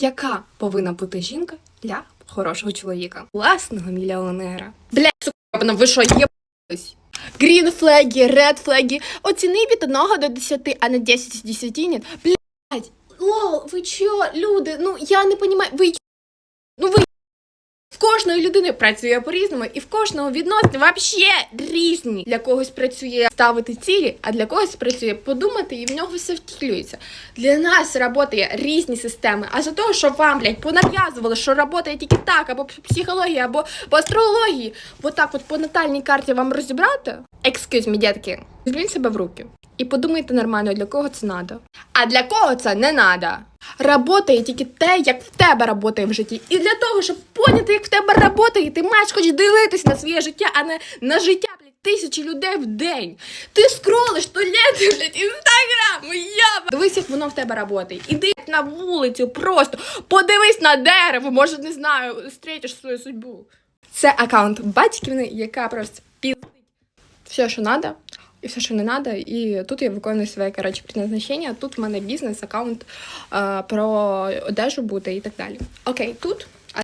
Яка повинна бути жінка для хорошого чоловіка? Власного мільйонера. Бля, сука, ви що, єбались? Грін флегі, ред флегі. Оціни від 1 до 10, а не 10 з 10 ні. Блядь, лол, ви чо, люди? Ну, я не розумію, ви кожної людини працює по-різному, і в кожного відносини вообще різні. Для когось працює ставити цілі, а для когось працює подумати, і в нього все втілюється. Для нас працює різні системи. А за того, що вам, блядь, понав'язували, що працює тільки так, або по психології, або по астрології, от так от по натальній карті вам розібрати. Excuse me, дітки, візьміть себе в руки. І подумайте нормально, для кого це надо. А для кого це не надо. Работає тільки те, як в тебе работає в житті. І для того, щоб поняти, як в тебе работає, ти маєш хоч дивитись на своє життя, а не на життя блядь, тисячі людей в день. Ти скролиш туалети, блядь, інстаграм, яба. Дивись, як воно в тебе работає. Іди на вулицю, просто подивись на дерево, може, не знаю, зустрічеш свою судьбу. Це аккаунт батьківни, яка просто піздить все, що надо, і все, що не треба. І тут я виконую своє коротше предназначення. Тут в мене бізнес, аккаунт е, про одежу буде і так далі. Окей, тут